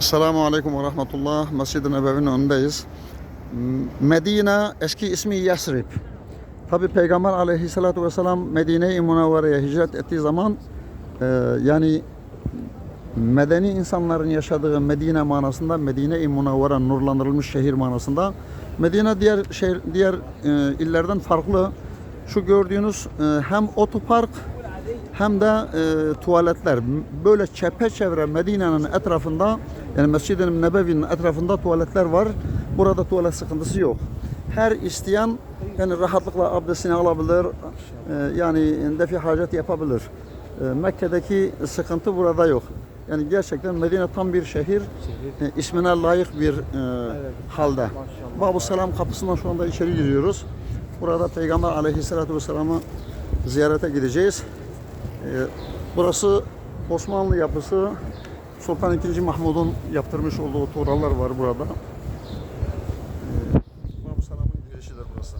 Selamun Aleyküm ve Rahmetullah. Mescid-i Nebevi'nin önündeyiz. Medine eski ismi Yasrib. Tabi Peygamber aleyhissalatu vesselam Medine-i Münevvere'ye hicret ettiği zaman e, yani medeni insanların yaşadığı Medine manasında Medine-i Münevvere nurlandırılmış şehir manasında Medine diğer şehir diğer e, illerden farklı. Şu gördüğünüz e, hem otopark hem de e, tuvaletler böyle çepeçevre Medine'nin etrafında yani Mescid-i Nebevi'nin etrafında tuvaletler var. Burada tuvalet sıkıntısı yok. Her isteyen yani rahatlıkla abdestini alabilir. e, yani defi hacet yapabilir. E, Mekke'deki sıkıntı burada yok. Yani gerçekten Medine tam bir şehir. E, ismine layık bir e, halde. Babu Selam kapısından şu anda içeri giriyoruz. Burada Peygamber aleyhissalatü vesselam'ı ziyarete gideceğiz. Burası Osmanlı yapısı. Sultan II. Mahmud'un yaptırmış olduğu tuğralar var burada. Ee, Salam'ın güneşidir burası.